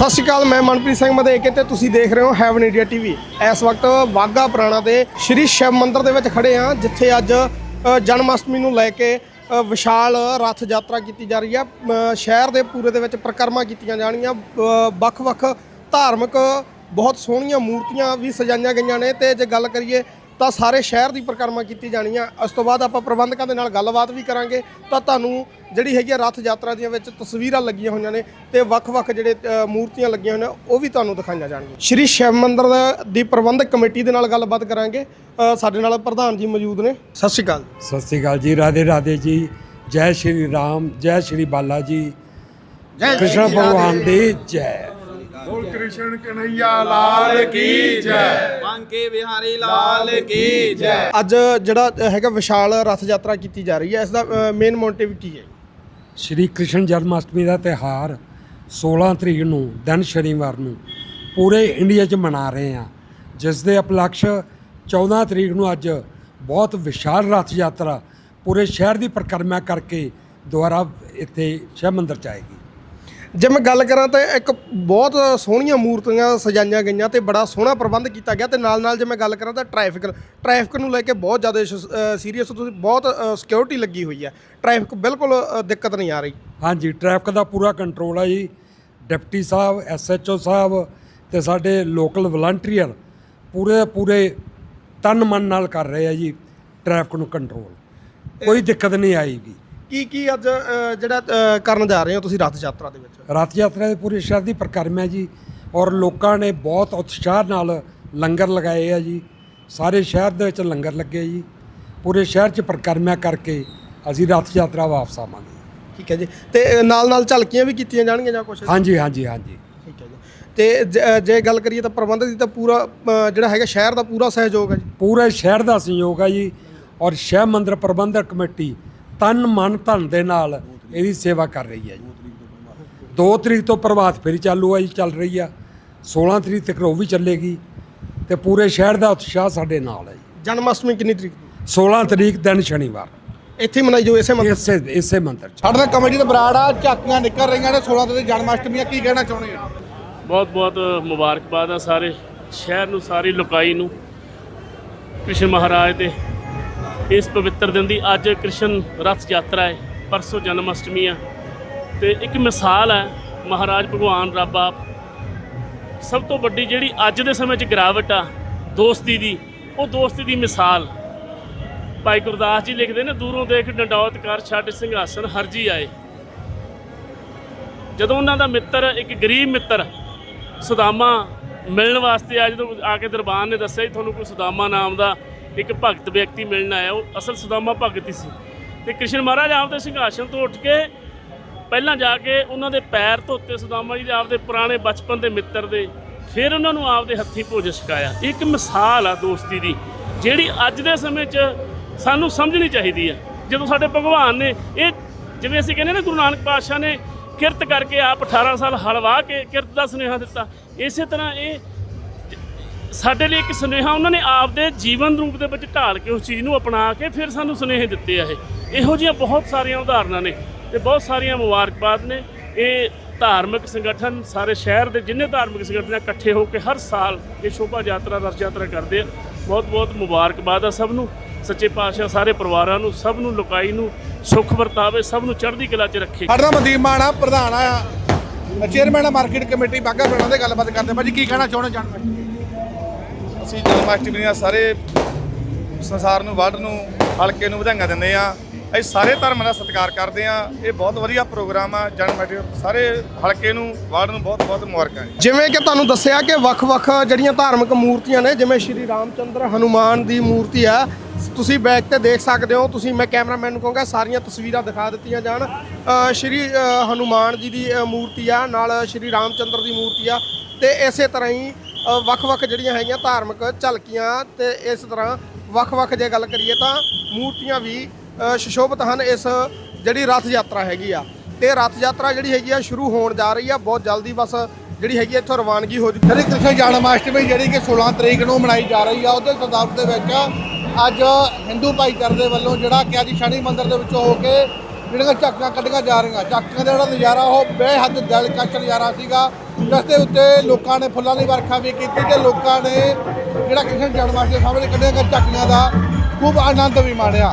ਸਤਿ ਸ਼੍ਰੀ ਅਕਾਲ, ਮੈਂ ਮਨਪ੍ਰੀਤ ਸਿੰਘ ਮਦੇਕੇ ਤੇ ਤੁਸੀਂ ਦੇਖ ਰਹੇ ਹੋ ਹੈਵਨ ਇੰਡੀਆ ਟੀਵੀ ਇਸ ਵਕਤ ਵਾਗਾ ਪੁਰਾਣਾ ਦੇ ਸ਼੍ਰੀ ਸ਼ਿਵ ਮੰਦਿਰ ਦੇ ਵਿੱਚ ਖੜੇ ਆ ਜਿੱਥੇ ਅੱਜ ਜਨਮ ਅਸ਼ਟਮੀ ਨੂੰ ਲੈ ਕੇ ਵਿਸ਼ਾਲ ਰਥ ਯਾਤਰਾ ਕੀਤੀ ਜਾ ਰਹੀ ਹੈ। ਸ਼ਹਿਰ ਦੇ ਪੂਰੇ ਦੇ ਵਿੱਚ ਪ੍ਰਕਰਮਾ ਕੀਤੀਆਂ ਜਾਣੀਆਂ ਵੱਖ-ਵੱਖ ਧਾਰਮਿਕ ਬਹੁਤ ਸੋਹਣੀਆਂ ਮੂਰਤੀਆਂ ਵੀ ਸਜਾਈਆਂ ਗਈਆਂ ਨੇ ਤੇ ਜੇ ਗੱਲ ਕਰੀਏ ਤਾਂ ਸਾਰੇ ਸ਼ਹਿਰ ਦੀ ਪ੍ਰਕਰਮਾ ਕੀਤੀ ਜਾਣੀ ਆ। ਉਸ ਤੋਂ ਬਾਅਦ ਆਪਾਂ ਪ੍ਰਬੰਧਕਾਂ ਦੇ ਨਾਲ ਗੱਲਬਾਤ ਵੀ ਕਰਾਂਗੇ। ਤਾਂ ਤੁਹਾਨੂੰ ਜਿਹੜੀ ਹੈਗੀ ਆ ਰਥ ਯਾਤਰਾ ਦੀਆਂ ਵਿੱਚ ਤਸਵੀਰਾਂ ਲੱਗੀਆਂ ਹੋਈਆਂ ਨੇ ਤੇ ਵੱਖ-ਵੱਖ ਜਿਹੜੇ ਮੂਰਤੀਆਂ ਲੱਗੀਆਂ ਹੋਈਆਂ ਨੇ ਉਹ ਵੀ ਤੁਹਾਨੂੰ ਦਿਖਾਈਆਂ ਜਾਣਗੀਆਂ। ਸ਼੍ਰੀ ਸ਼ਿਵ ਮੰਦਿਰ ਦਾ- ਪ੍ਰਬੰਧਕ ਕਮੇਟੀ ਦੇ ਨਾਲ ਗੱਲਬਾਤ ਕਰਾਂਗੇ। ਸਾਡੇ ਨਾਲ ਪ੍ਰਧਾਨ ਜੀ ਮੌਜੂਦ ਨੇ। ਸਤਿ ਸ਼੍ਰੀ ਅਕਾਲ। ਸਤਿ ਸ੍ਰੀ ਅਕਾਲ ਜੀ ਰਾਧੇ ਰਾਧੇ ਜੀ। ਜੈ ਸ਼੍ਰੀ ਰਾਮ ਜੈ ਸ਼੍ਰੀ ਬਾਲਾ ਜੀ। ਕ੍ਰਿਸ਼ਨ ਭਗਵਾਨ ਦੀ ਜੈ। ਕ੍ਰਿਸ਼ਨ ਕਨਈਆ ਲਾਲ ਕੀ ਜੈ। ਬਾਂਕੇ ਬਿਹਾਰੀ ਲਾਲ ਕੀ ਜੈ। ਅੱਜ ਜਿਹੜਾ ਹੈਗਾ ਵਿਸ਼ਾਲ ਰਥ ਯਾਤਰਾ ਕੀਤੀ ਜਾ ਰਹੀ ਹੈ ਇਸ ਦਾ ਮੇਨ ਮੋਟਿਵ ਕੀ ਹੈ? ਸ਼੍ਰੀ ਕ੍ਰਿਸ਼ਨ ਜਨਮ ਅਸ਼ਟਮੀ ਦਾ ਤਿਹਾਰ 16 ਤਰੀਕ ਨੂੰ ਦਿਨ ਸ਼ਨੀਵਾਰ ਨੂੰ ਪੂਰੇ ਇੰਡੀਆ 'ਚ ਮਨਾ ਰਹੇ ਹਾਂ। ਜਿਸ ਦੇ ਉਪਲਕਸ਼ 14 ਤਰੀਕ ਨੂੰ ਅੱਜ ਬਹੁਤ ਵਿਸ਼ਾਲ ਰਥ ਯਾਤਰਾ ਪੂਰੇ ਸ਼ਹਿਰ ਦੀ ਪਰਿਕਰਮਾ ਕਰਕੇ ਦੁਆਰਾ ਇੱਥੇ ਸ਼ਿਵ ਮੰਦਿਰ 'ਚ ਆਏਗੀ। ਜੇ ਮੈਂ ਗੱਲ ਕਰਾਂ ਤਾਂ ਇੱਕ ਬਹੁਤ ਸੋਹਣੀਆਂ ਮੂਰਤੀਆਂ ਸਜਾਈਆਂ ਗਈਆਂ ਤੇ ਬੜਾ ਸੋਹਣਾ ਪ੍ਰਬੰਧ ਕੀਤਾ ਗਿਆ ਤੇ ਨਾਲ ਨਾਲ ਜੇ ਮੈਂ ਗੱਲ ਕਰਾਂ ਤਾਂ ਟ੍ਰੈਫਿਕ ਟ੍ਰੈਫਿਕ ਨੂੰ ਲੈ ਕੇ ਬਹੁਤ ਜ਼ਿਆਦਾ ਸੀਰੀਅਸ ਤੁਸੀਂ ਬਹੁਤ ਸਿਕਿਉਰਿਟੀ ਲੱਗੀ ਹੋਈ ਹੈ। ਟ੍ਰੈਫਿਕ ਬਿਲਕੁਲ ਦਿੱਕਤ ਨਹੀਂ ਆ ਰਹੀ। ਹਾਂਜੀ ਟ੍ਰੈਫਿਕ ਦਾ ਪੂਰਾ ਕੰਟਰੋਲ ਹੈ ਜੀ। ਡਿਪਟੀ ਸਾਹਿਬ ਐਸਐਚਓ ਸਾਹਿਬ ਤੇ ਸਾਡੇ ਲੋਕਲ ਵਲੰਟੀਅਰ ਪੂਰੇ ਪੂਰੇ ਤਨ ਮਨ ਨਾਲ ਕਰ ਰਹੇ ਆ ਜੀ ਟ੍ਰੈਫਿਕ ਨੂੰ ਕੰਟਰੋਲ ਕੋਈ ਦਿੱਕਤ ਨਹੀਂ ਆਏਗੀ। ਕੀ ਕੀ ਅੱਜ ਅ, ਜਿਹੜਾ ਅ, ਕਰਨ ਜਾ ਰਹੇ ਹੋ ਤੁਸੀਂ ਰਥ ਯਾਤਰਾ ਦੇ ਵਿੱਚ? ਰਥ ਯਾਤਰਾ ਦੇ ਪੂਰੇ ਸ਼ਹਿਰ ਦੀ ਪ੍ਰਕਰਮ ਹੈ ਜੀ ਔਰ ਲੋਕਾਂ ਨੇ ਬਹੁਤ ਉਤਸ਼ਾਹ ਨਾਲ ਲੰਗਰ ਲਗਾਏ ਆ ਜੀ। ਸਾਰੇ ਸ਼ਹਿਰ ਦੇ ਵਿੱਚ ਲੰਗਰ ਲੱਗੇ ਜੀ। ਪੂਰੇ ਸ਼ਹਿਰ 'ਚ ਪ੍ਰਕਰਮਾ ਕਰਕੇ ਅਸੀਂ ਰਥ ਯਾਤਰਾ ਵਾਪਸ ਆਵਾਂਗੇ। ਠੀਕ ਹੈ ਜੀ। ਤੇ ਅ, ਨਾਲ ਨਾਲ ਝਲਕੀਆਂ ਵੀ ਕੀਤੀਆਂ ਜਾਣਗੀਆਂ ਜਾਂ ਕੁਝ ਹਾਂਜੀ ਹਾਂਜੀ ਹਾਂਜੀ। ਠੀਕ ਹੈ ਜੀ। ਤੇ ਜ- ਅ, ਜੇ ਗੱਲ ਕਰੀਏ ਤਾਂ ਪ੍ਰਬੰਧਕ ਦੀ ਤਾਂ ਪੂਰਾ ਅ, ਜਿਹੜਾ ਹੈਗਾ ਸ਼ਹਿਰ ਦਾ ਪੂਰਾ ਸਹਿਯੋਗ ਹੈ ਜੀ। ਪੂਰੇ ਸ਼ਹਿਰ ਦਾ ਸਹਿਯੋਗ ਹੈ ਜੀ। ਔਰ ਸ਼ਹਿਰ ਮੰਦਿਰ ਪ੍ਰਬੰਧਕ ਕਮੇਟੀ ਤਨ ਮਨ ਧਨ ਦੇ ਨਾਲ ਇਹਦੀ ਸੇਵਾ ਕਰ ਰਹੀ ਹੈ ਜੀ। 2 ਤਰੀਕ ਤੋਂ ਪ੍ਰਭਾਤ ਫੇਰੀ ਚਾਲੂ ਹੈ ਜੀ ਚੱਲ ਰਹੀ ਆ। 16 ਤਰੀਕ ਤੱਕ ਉਹ ਵੀ ਚੱਲੇਗੀ ਤੇ ਪੂਰੇ ਸ਼ਹਿਰ ਦਾ ਉਤਸ਼ਾਹ ਸਾਡੇ ਨਾਲ ਹੈ ਜੀ। ਜਨਮ ਅਸ਼ਟਮੀ ਕਿੰਨੀ ਤਰੀਕ ਨੂੰ? 16 ਤਰੀਕ ਦਿਨ ਸ਼ਨੀਵਾਰ। ਇੱਥੇ ਮਨਾਈ ਜੋ ਇਸੇ ਮੰਦਰ ਇਸੇ ਇਸੇ ਮੰਦਿਰ 'ਚ। ਸਾਡੇ ਨਾਲ ਕਮੇਟੀ ਦੇ ਬਰਾੜ ਆ ਝਾਕੀਆਂ ਨਿਕਲ ਰਹੀਆਂ ਨੇ 16 ਤੇ ਜਨਮ ਅਸ਼ਟਮੀ ਆ ਕੀ ਕਹਿਣਾ ਚਾਹੁੰਦੇ ਆ ਬਹੁਤ ਬਹੁਤ ਮੁਬਾਰਕਬਾਦ ਆ ਸਾਰੇ ਸ਼ਹਿਰ ਨੂੰ ਸਾਰੀ ਲੋਕਾਈ ਨੂੰ ਕ੍ਰਿਸ਼ਨ ਮਹਾਰਾਜ ਦੇ ਇਸ ਪਵਿੱਤਰ ਦਿਨ ਦੀ ਅੱਜ ਕ੍ਰਿਸ਼ਨ ਰਥ ਯਾਤਰਾ ਹੈ, ਪਰਸੋਂ ਜਨਮ ਅਸ਼ਟਮੀ ਆ ਤੇ ਇੱਕ ਮਿਸਾਲ ਹੈ, ਮਹਾਰਾਜ ਭਗਵਾਨ ਰੱਬ ਆਪ। ਸਭ ਤੋਂ ਵੱਡੀ ਜਿਹੜੀ ਅੱਜ ਦੇ ਸਮੇਂ 'ਚ ਗਿਰਾਵਟ ਆ, ਦੋਸਤੀ ਦੀ, ਉਹ ਦੋਸਤੀ ਦੀ ਮਿਸਾਲ। ਭਾਈ ਗੁਰਦਾਸ ਜੀ ਲਿਖਦੇ ਨੇ, ਦੂਰੋਂ ਦੇਖ ਡੰਡੌਤ ਕਰ ਛੱਡ ਸਿੰਘਾਸਨ, ਹਰਜੀ ਆਏ। ਜਦੋਂ ਉਹਨਾਂ ਦਾ ਮਿੱਤਰ, ਇੱਕ ਗਰੀਬ ਮਿੱਤਰ ਸੁਦਾਮਾ ਮਿਲਣ ਵਾਸਤੇ ਆ ਜਦੋਂ ਆ ਕੇ ਦਰਬਾਰ ਨੇ ਦੱਸਿਆ ਜੀ, ਤੁਹਾਨੂੰ ਕੋਈ ਸੁਦਾਮਾ ਨਾਮ ਦਾ ਇੱਕ ਭਗਤ ਵਿਅਕਤੀ ਮਿਲਣ ਆਇਆ, ਉਹ ਅਸਲ ਸੁਦਾਮਾ ਭਗਤ ਹੀ ਸੀ। ਤੇ ਕ੍ਰਿਸ਼ਨ ਮਹਾਰਾਜ ਆਪਦੇ ਸਿੰਘਾਸਨ ਤੋਂ ਉੱਠ ਕੇ ਪਹਿਲਾਂ ਜਾ ਕੇ ਉਹਨਾਂ ਦੇ ਪੈਰ ਧੋਤੇ ਸੁਦਾਮਾ ਜੀ ਦੇ, ਆਪਦੇ ਪੁਰਾਣੇ ਬਚਪਨ ਦੇ ਮਿੱਤਰ ਦੇ, ਫਿਰ ਉਹਨਾਂ ਨੂੰ ਆਪਦੇ ਹੱਥੀਂ ਭੋਜਨ ਛਕਾਇਆ। ਇਹ ਇੱਕ ਮਿਸਾਲ ਆ ਦੋਸਤੀ ਦੀ, ਜਿਹੜੀ ਅੱਜ ਦੇ ਸਮੇਂ 'ਚ ਸਾਨੂੰ ਸਮਝਣੀ ਚਾਹੀਦੀ ਆ। ਜਦੋਂ ਸਾਡੇ ਭਗਵਾਨ ਨੇ ਇਹ ਜਿਵੇਂ ਅਸੀਂ ਕਹਿੰਦੇ ਨਾ ਗੁਰੂ ਨਾਨਕ ਪਾਤਸ਼ਾਹ ਨੇ ਕਿਰਤ ਕਰਕੇ ਆਪ 18 ਸਾਲ ਹਲਵਾ ਕੇ ਕਿਰਤ ਦਾ ਸੁਨੇਹਾ ਦਿੱਤਾ, ਇਸੇ ਤਰ੍ਹਾਂ ਇਹ ਸਾਡੇ ਲਈ ਇੱਕ ਸੁਨੇਹਾ, ਉਹਨਾਂ ਨੇ ਆਪਦੇ ਜੀਵਨ ਰੂਪ ਦੇ ਵਿੱਚ ਢਾਲ ਕੇ ਉਸ ਚੀਜ਼ ਨੂੰ ਅਪਣਾ ਕੇ ਫਿਰ ਸਾਨੂੰ ਸੁਨੇਹੇ ਦਿੱਤੇ ਆ ਇਹ। ਇਹੋ ਜਿਹੀਆਂ ਬਹੁਤ ਸਾਰੀਆਂ ਉਦਾਹਰਨਾਂ ਨੇ ਤੇ ਬਹੁਤ ਸਾਰੀਆਂ ਮੁਬਾਰਕਬਾਦ ਨੇ। ਇਹ ਧਾਰਮਿਕ ਸੰਗਠਨ, ਸਾਰੇ ਸ਼ਹਿਰ ਦੇ ਜਿੰਨੇ ਧਾਰਮਿਕ ਸੰਗਠਨ ਇਕੱਠੇ ਹੋ ਕੇ ਹਰ ਸਾਲ ਇਹ ਸ਼ੋਭਾ ਯਾਤਰਾ, ਰਥ ਯਾਤਰਾ ਕਰਦੇ ਆ। ਬਹੁਤ ਬਹੁਤ ਮੁਬਾਰਕਬਾਦ ਆ ਸਭ ਨੂੰ। ਸੱਚੇ ਪਾਤਸ਼ਾਹ ਸਾਰੇ ਪਰਿਵਾਰਾਂ ਨੂੰ, ਸਭ ਨੂੰ ਲੋਕਾਈ ਨੂੰ ਸੁੱਖ ਵਰਤਾਵੇ, ਸਭ ਨੂੰ ਚੜ੍ਹਦੀ ਕਲਾ 'ਚ ਰੱਖੇ। ਸਾਡੇ ਨਾਲ ਮਨਦੀਪ ਮਾਨ ਪ੍ਰਧਾਨ ਆ। ਚੇਅਰਮੈਨ ਆ ਮਾਰਕੀਟ ਕਮੇਟੀ ਬਾਗਾ ਪਿੰਡਾਂ ਦੇ ਗੱਲਬਾਤ ਕਰਦੇ ਭਾਜੀ, ਕੀ ਕਹਿਣਾ ਚਾਹੁੰਦੇ ਜਨਮ ਅਸੀਂ ਜਨਮਾਸ਼ਟਮੀ ਦੀਆਂ ਸਾਰੇ ਸੰਸਾਰ ਨੂੰ ਵਰਲਡ ਨੂੰ ਹਲਕੇ ਨੂੰ ਵਧਾਈਆਂ ਦਿੰਦੇ ਆ ਅਸੀਂ ਸਾਰੇ ਧਰਮਾਂ ਦਾ ਸਤਿਕਾਰ ਕਰਦੇ ਆ ਇਹ ਬਹੁਤ ਵਧੀਆ ਪ੍ਰੋਗਰਾਮ ਆ ਜਨਮ ਅਸ਼ਟਮੀ ਸਾਰੇ ਹਲਕੇ ਨੂੰ ਵਰਲਡ ਨੂੰ ਬਹੁਤ ਬਹੁਤ ਮੁਬਾਰਕਾਂ ਜਿਵੇਂ ਕਿ ਤੁਹਾਨੂੰ ਦੱਸਿਆ ਕਿ ਵੱਖ-ਵੱਖ ਜਿਹੜੀਆਂ ਧਾਰਮਿਕ ਮੂਰਤੀਆਂ ਨੇ ਜਿਵੇਂ ਸ਼੍ਰੀ ਰਾਮਚੰਦਰ ਹਨੂਮਾਨ ਦੀ ਮੂਰਤੀ ਆ ਤੁਸੀਂ ਬੈਕ ਤੇ ਦੇਖ ਸਕਦੇ ਹੋ ਤੁਸੀਂ ਮੈਂ ਕੈਮਰਾਮੈਨ ਨੂੰ ਕਹੂੰਗਾ ਸਾਰੀਆਂ ਤਸਵੀਰਾਂ ਦਿਖਾ ਦਿੱਤੀਆਂ ਜਾਣ। ਸ਼੍ਰੀ ਅ, ਹਨੂਮਾਨ ਜੀ ਦੀ ਮੂਰਤੀ ਆ ਨਾਲ ਸ਼੍ਰੀ ਰਾਮਚੰਦਰ ਦੀ ਮੂਰਤੀ ਆ ਤੇ ਇਸੇ ਤਰ੍ਹਾਂ ਹੀ ਵੱਖ-ਵੱਖ ਜਿਹੜੀਆਂ ਹੈਗੀਆਂ ਧਾਰਮਿਕ ਝਲਕੀਆਂ ਤੇ ਇਸ ਤਰ੍ਹਾਂ ਵੱਖ-ਵੱਖ ਜੇ ਗੱਲ ਕਰੀਏ ਤਾਂ ਮੂਰਤੀਆਂ ਵੀ ਅ, ਸੁਸ਼ੋਭਿਤ ਹਨ ਇਸ ਜਿਹੜੀ ਰਥ ਯਾਤਰਾ ਹੈਗੀ ਆ। ਤੇ ਰਥ ਯਾਤਰਾ ਜਿਹੜੀ ਹੈਗੀ ਆ ਸ਼ੁਰੂ ਹੋਣ ਜਾ ਰਹੀ ਆ ਬਹੁਤ ਜਲਦੀ ਬਸ ਜਿਹੜੀ ਹੈਗੀ ਆ ਇੱਥੋਂ ਰਵਾਨਗੀ ਹੋ ਚੁੱਕੀ ਸ਼੍ਰੀ ਕ੍ਰਿਸ਼ਨ ਜਨਮ ਅਸ਼ਟਮੀ ਜਿਹੜੀ ਕਿ 16 ਤਰੀਕ ਨੂੰ ਮਨਾਈ ਜਾ ਰਹੀ ਆ ਉਹਦੇ ਸੰਦਰਭ ਦੇ ਵਿੱਚ ਅੱਜ ਹਿੰਦੂ ਭਾਈਚਾਰੇ ਦੇ ਵੱਲੋਂ ਜਿਹੜਾ ਕਿ ਅੱਜ ਸ਼ਨੀ ਮੰਦਿਰ ਦੇ ਵਿੱਚੋਂ ਹੋ ਕੇ ਜਿਹੜੀਆਂ ਝਾਕੀਆਂ ਕੱਢੀਆਂ ਜਾ ਰਹੀਆਂ। ਝਾਕੀਆਂ ਦਾ ਜਿਹੜਾ ਨਜ਼ਾਰਾ ਉਹ ਬੇਹੱਦ ਦਿਲਕਸ਼ ਨਜ਼ਾਰਾ ਸੀਗਾ। ਜਿਸ ਦੇ ਉੱਤੇ ਲੋਕਾਂ ਨੇ ਫੁੱਲਾਂ ਦੀ ਵਰਖਾ ਵੀ ਕੀਤੀ ਤੇ ਲੋਕਾਂ ਨੇ ਜਿਹੜਾ ਕ੍ਰਿਸ਼ਨ ਜਨਮਾਸ਼ਟਮੀ ਦੇ ਸਾਹਮਣੇ ਕੱਢਿਆ ਗਈਆਂ ਝਾਕੀਆਂ ਦਾ ਖੂਬ ਆਨੰਦ ਵੀ ਮਾਣਿਆ।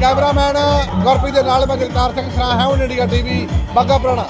ਕੈਮਰਾਮੈਨ ਗੁਰਪ੍ਰੀਤ ਦੇ ਨਾਲ ਮੈਂ ਜਗਤਾਰ ਸਿੰਘ ਸਰਾ ਹੈ, ਉਹ ਇੰਡੀਆ ਟੀਵੀ ਬਾਗਾ ਪੁਰਾਣਾ।